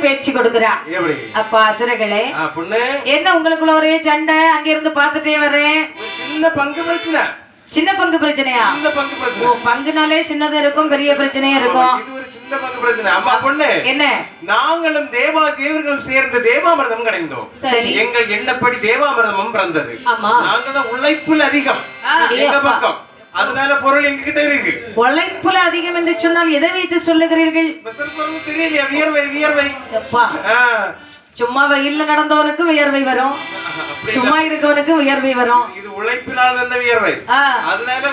பேச்சு கொடுக்குறா. எப்படி? அப்பா பொண்ணு. என்ன உங்களுக்குள்ள ஒரே சண்டை? அங்க இருந்து பார்த்துட்டே வர்றேன். சின்ன பங்கு பிரச்சனை. சின்ன பங்கு பிரச்சனையா? ஓ பங்குனாலே சின்னது இருக்கும் பெரிய பிரச்சனையும் இருக்கும். இது ஒரு சின்ன பங்கு பிரச்சனை. அம்மா பொண்ணு. என்ன? நாங்களும் தேவா தேவர்களும் சேர்ந்து தேவாமிர்தம் கிடைந்தோம். சரி. எங்கள் எண்ணப்படி தேவாமிர்தமும் பிறந்தது. ஆமா. நாங்க தான் உழைப்புல அதிகம். எங்க. பக்கம்? அதனால பொருள் எங்க கிட்ட இருக்கு. உழைப்புல அதிகம் என்று சொன்னால் எதை வைத்து சொல்லுகிறீர்கள்? தெரியலையா? வியர்வை வியர்வை. சும்மா வெயில்ல நடந்தவனுக்கு வியர்வை வரும். சும்மா இருக்கவனுக்கு வியர்வை வரும். இது உழைப்பினால் வந்த வியர்வை. அதனால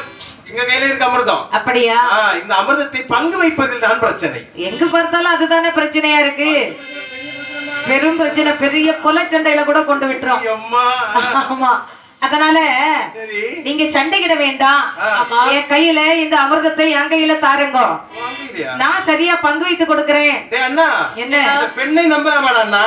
எங்க கையில இருக்கு அமிர்தம். அப்படியா? இந்த அமிர்தத்தை பங்கு வைப்பதில் தான் பிரச்சனை. எங்க பார்த்தாலும் அதுதானே பிரச்சனையா இருக்கு? பெரும் பிரச்சனை பெரிய கொலை சண்டையில கூட கொண்டு விட்டுரும். ஆமா. அதனால நீங்க சண்டையிட வேண்டாம். என் கையில இந்த அமிர்தத்தை என் கையில தாருங்க? நான் சரியா பங்கு வைத்து கொடுக்கிறேன். என்ன? இந்த பெண்ணை நம்பலாமாடா அண்ணா?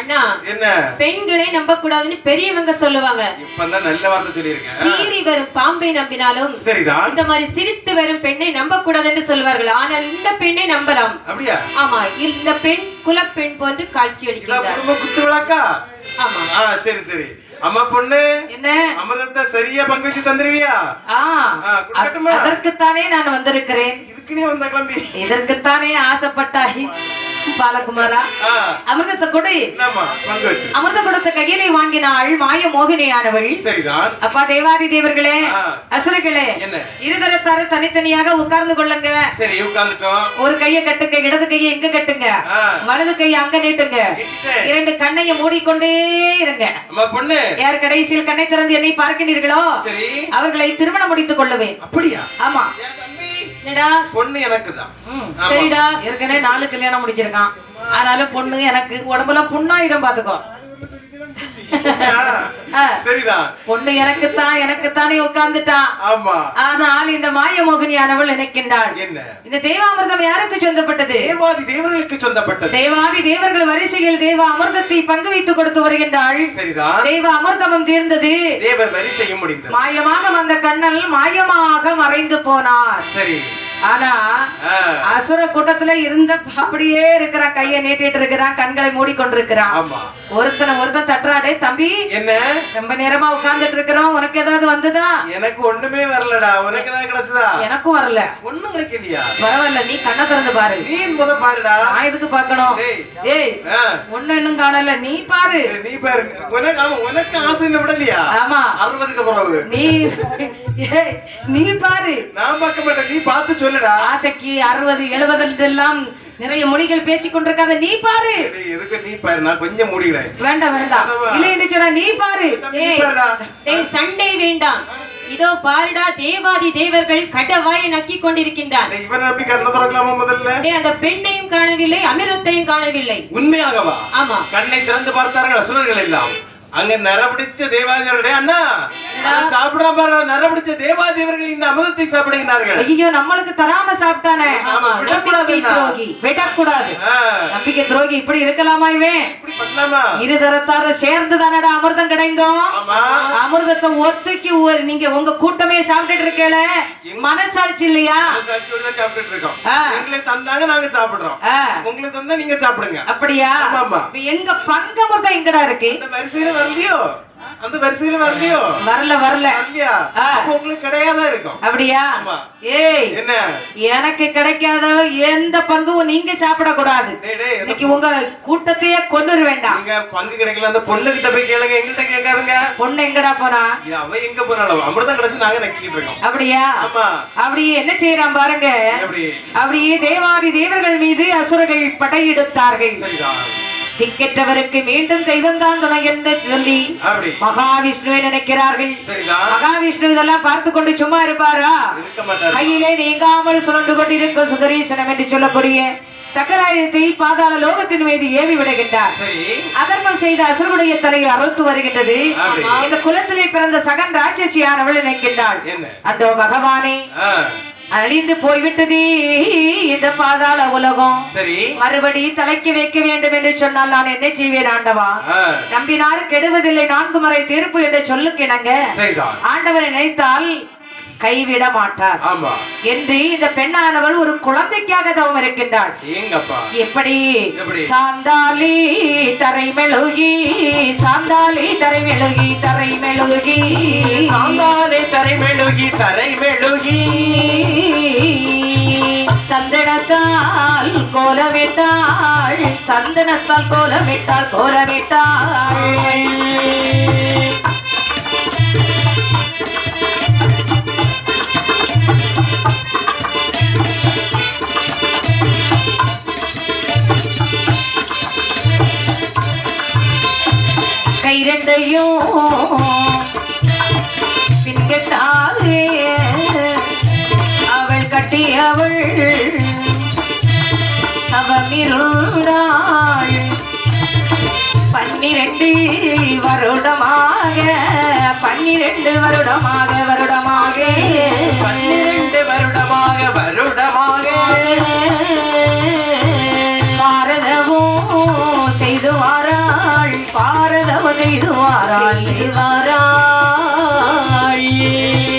அண்ணா என்ன? பெண்களை நம்ப கூடாதுன்னு பெரியவங்க சொல்லுவாங்க. இப்பதான் நல்ல வார்த்தை சொல்லியிருக்கேன். சீறி வரும் பாம்பை நம்பினாலும் சரிதான் இந்த மாதிரி சிரித்து வரும் பெண்ணை நம்ப கூடாதுன்னு சொல்வார்கள் ஆனால் இந்த பெண்ணை நம்பலாம். அப்படியா? ஆமா இந்த பெண் குலப்பெண் போன்று காட்சி குத்து விளக்கா? ஆமா. சரி சரி. அம்மா பொண்ணு என்ன? அமிர்தத்தை சரியா பங்கு வச்சு தந்துருவியா? அதற்குத்தானே நான் வந்திருக்கிறேன். இதுக்குனே வந்த கிளம்பி. இதற்குத்தானே ஆசைப்பட்டாய். அமிர்தத்தை கொடு. அமிர்த கொடுத்த கையிலே வாங்கினாள் மாய மோகினியானவள். அப்பா தேவாதி தேவர்களே. அசுரர்களே இருதரத்தாரு தனித்தனியாக உட்கார்ந்து கொள்ளுங்க. சரி உட்கார்ந்துட்டோம். ஒரு கைய கட்டுங்க இடது கையை எங்க கட்டுங்க. வலது கையை அங்க நீட்டுங்க. இரண்டு கண்ணைய மூடிக்கொண்டே இருங்க. பொண்ணு. யார் கடைசியில் கண்ணை திறந்து என்னை பார்க்கிறீர்களோ சரி. அவர்களை திருமணம் முடித்துக் கொள்ளுவேன். அப்படியா? ஆமா. என்னடா? பொண்ணு எனக்கு தான். சரிடா. ஏற்கனவே நாலு கல்யாணம் முடிச்சிருக்கான் அதனால பொண்ணு எனக்கு உடம்புல புண்ணாயிரம் பாத்துக்கோ. பொண்ணு எனக்குத்தான் எனக்குத்தானே உட்கார்ந்துட்டான். ஆனால் இந்த மாய மோகினியானவள் நினைக்கின்றாள். இந்த தேவாமிர்தம் யாருக்கு சொந்தப்பட்டது? தேவாதி தேவர்களுக்கு சொந்தப்பட்டது. தேவாதி தேவர்கள் வரிசையில் தேவ அமிர்தத்தை பங்கு வைத்துக் கொடுத்து வருகின்றாள். தேவ அமிர்தமும் தீர்ந்தது. தேவர் வரி செய்ய முடிந்தது. மாயமாக வந்த கண்ணல் மாயமாக மறைந்து போனார். சரி. ஆனா அசுர கூட்டத்துல இருந்த அப்படியே இருக்கிறான் கையை நீட்டிட்டு இருக்கிறான் கண்களை மூடிக்கொண்டிருக்கிறான். ஆமா. ஒருத்தனை ஒருத்தன் தட்டுறாடே தம்பி. என்ன? ரொம்ப நேரமா உட்கார்ந்துட்டு இருக்கிறோம். உனக்கு ஏதாவது வந்ததா? எனக்கு ஒண்ணுமே வரலடா. உனக்கு ஏதாவது கிடைச்சதா? எனக்கும் வரல. ஒண்ணும் கிடைக்கலையா? பரவாயில்ல நீ கண்ணை திறந்து பாரு. நீ முத பாருடா. நான் எதுக்கு பார்க்கணும்? டேய். ஏய் ஒண்ணு இன்னும் காணல. நீ பாரு. நீ பாரு. உனக்கு உனக்கு ஆசை என்ன விடலையா? ஆமா. அறுபதுக்கு பிறகு. நீ நீ பாரு. நான் பார்க்க மாட்டேன். நீ பார்த்து சொல்லுடா. ஆசைக்கு அறுபது எழுபது எல்லாம் நிறைய மொழிகள் பேசிக் கொண்டிருக்காத நீ பாரு. எதுக்கு நீ பாரு? நான் கொஞ்சம் மூடிக்கிறேன். வேண்டாம் வேண்டாம். இல்லை என்று சொன்னா நீ பாரு. டேய் சண்டை வேண்டாம். இதோ பாருடா தேவாதி தேவர்கள் கடவாயை நக்கி கொண்டிருக்கின்றார். டேய், இவனை நம்பி கண்ணை திறக்கலாமா முதல்ல? டேய், அந்த பெண்ணையும் காணவில்லை அமிர்தத்தையும் காணவில்லை. உண்மையாகவா? ஆமா. கண்ணை திறந்து பார்த்தார்கள் அசுரர்கள் எல்லாம். அங்க நரபிடிச்ச தேவாதிவர்களே அண்ணா. சாப்பிடாம நரபிடிச்ச தேவாதேவர்கள் இந்த அமிர்தத்தை சாப்பிடுகிறார்கள். ஐயோ நம்மளுக்கு தராம சாப்பிட்டானே. விடக்கூடாது. நம்பிக்கை துரோகி இப்படி இருக்கலாமா இவன்? பண்ணலாமா? இருதரத்தார சேர்ந்து தானடா அமிர்தம் கிடைந்தோம்? அமிர்தத்தை ஒத்துக்கி நீங்க உங்க கூட்டமே சாப்பிட்டுட்டு இருக்கல. மனசாட்சி இல்லையா? சாப்பிட்டுட்டு இருக்கோம். எங்களுக்கு தந்தாங்க நாங்க சாப்பிடுறோம். உங்களுக்கு தந்தா நீங்க சாப்பிடுங்க. அப்படியா? எங்க பங்கமிர்தம் எங்கடா இருக்கு? அந்த வரிசையில வரலையோ? அந்த வரிசையில வரலையோ? வரல வரல. அப்ப உங்களுக்கு கிடையாதா இருக்கும்? அப்படியா. ஏய் என்ன? எனக்கு கிடைக்காத எந்த பங்கும் நீங்க டேய் என்ன- இன்னைக்கு உங்க கூட்டத்தையே கொண்டு வேண்டாம். நீங்க பங்கு கிடைக்கல அந்த பொண்ணு கிட்ட போய் கேளுங்க எங்கள்கிட்ட கேட்காதுங்க. பொண்ணு எங்கடா போனா? அவ எங்க போனாலும் அமிர்தம் கிடைச்சு நாங்க நக்கிட்டு இருக்கோம். அப்படியா? அப்படி என்ன செய்யறான் பாருங்க. அப்படியே தேவாதி தேவர்கள் மீது அசுரர்கள் படையெடுத்தார்கள். சரிதான். திக்கற்றவருக்கு மீண்டும் தெய்வம் தான் துணை என்று சொல்லி மகாவிஷ்ணுவை நினைக்கிறார்கள். மகாவிஷ்ணு இதெல்லாம் பார்த்து கொண்டு சும்மா இருப்பாரா? கையிலே நீங்காமல் சுழண்டு கொண்டிருக்கும் சுதரீசனம் என்று சொல்லக்கூடிய சக்கராயுதத்தை பாதாள லோகத்தின் மீது ஏவி விடுகின்றார் அதர்மம் செய்த அசுரனுடைய தலையை அறுத்து வருகின்றது. இந்த குலத்திலே பிறந்த சகன் ராட்சசியானவள் நினைக்கின்றாள். என்ன? அந்தோ பகவானே. அழிந்து போய்விட்டது இந்த பாதாள உலகம். சரி. மறுபடி தலைக்கு வைக்க வேண்டும் என்று சொன்னால் நான் என்ன செய்வேன் ஆண்டவா? நம்பினார் கெடுவதில்லை நான்கு முறை தீர்ப்பு என்று சொல்லுக்கு இணங்க. ஆண்டவரை நினைத்தால் கைவிட மாட்டார் ஆமா. என்று இந்த பெண்ணானவள் ஒரு குழந்தைக்காக தவம் இருக்கின்றாள். எப்படி? சாந்தாலி தரை மெழுகி சாந்தாலி தரை மெழுகி தரை மெழுகி. சாந்தானே தரை மெழுகி தரை மெழுகி. சந்தனத்தால் கோலமிட்டாள் சந்தனத்தால் கோலமிட்டாள் கோலமிட்டாள். கை ரெண்டையும் பின்கட்டாலே அவள் கட்டி அவள் அவமிருந்தாள் பன்னிரண்டு வருடமாக பன்னிரண்டு வருடமாக வருடமாக. பன்னிரண்டு வருடமாக வருடமாக. வாராள் வாராள்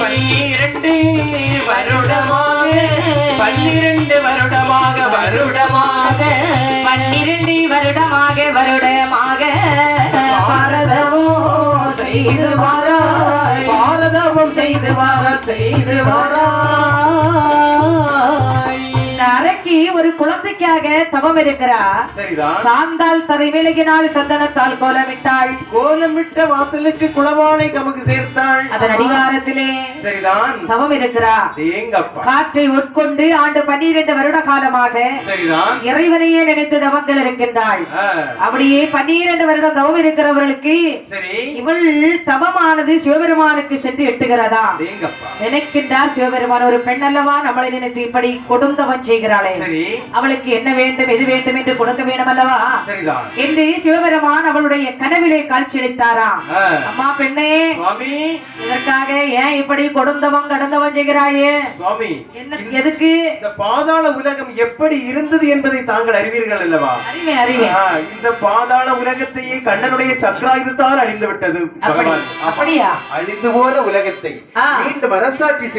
பன்னிரண்டு வருடமாக பன்னிரண்டு வருடமாக வருடமாக பன்னிரண்டு வருடமாக வருடமாக பாரதமோ செய்து வாராள் பாரதமும் செய்து வாரால் செய்து வாரால் அரக்கி ஒரு குழந்தைக்காக தவம் இருக்கிறா சரிதான். சாந்தால் தரை விலகினால் சந்தனத்தால் கோலமிட்டாள். கோலமிட்ட வாசலுக்கு குளவானை கமுகு சேர்த்தாள். அதன் அடிவாரத்திலே சரிதான். தவம் இருக்கிறா ஏங்கப்பா. காற்றை உட்கொண்டு ஆண்டு பன்னிரண்டு வருட காலமாக இறைவனையே நினைத்து தவங்கள் இருக்கின்றாள். அப்படியே பன்னிரண்டு வருடம் தவம் இருக்கிறவர்களுக்கு இவள் தவமானது சிவபெருமானுக்கு சென்று எட்டுகிறதா? நினைக்கின்றார் சிவபெருமான் ஒரு பெண் அல்லவா நம்மளை நினைத்து இப்படி கொடுந்தவன் செய்கிறாளே. சரி. அவளுக்கு என்ன வேண்டும் எது வேண்டும் என்று கொடுக்க வேண்டும் அல்லவா சரிதான். என்று சிவபெருமான் அவளுடைய கனவிலே காட்சியளித்தாராம். அம்மா பெண்ணே சுவாமி. இதற்காக ஏன் இப்படி கொடுந்தவன் கடந்தவன் செய்கிறாயே? சுவாமி என்ன எதுக்கு? இந்த பாதாள உலகம் எப்படி இருந்தது என்பதை தாங்கள் அறிவீர்கள் அல்லவா? அறிவே அறிவே இந்த பாதாள உலகத்தையே கண்ணனுடைய சக்கராயுதத்தால் அழிந்து விட்டது. அப்படியா அழிந்து போன உலகத்தை. மீண்டும் அரசாட்சி செய்ய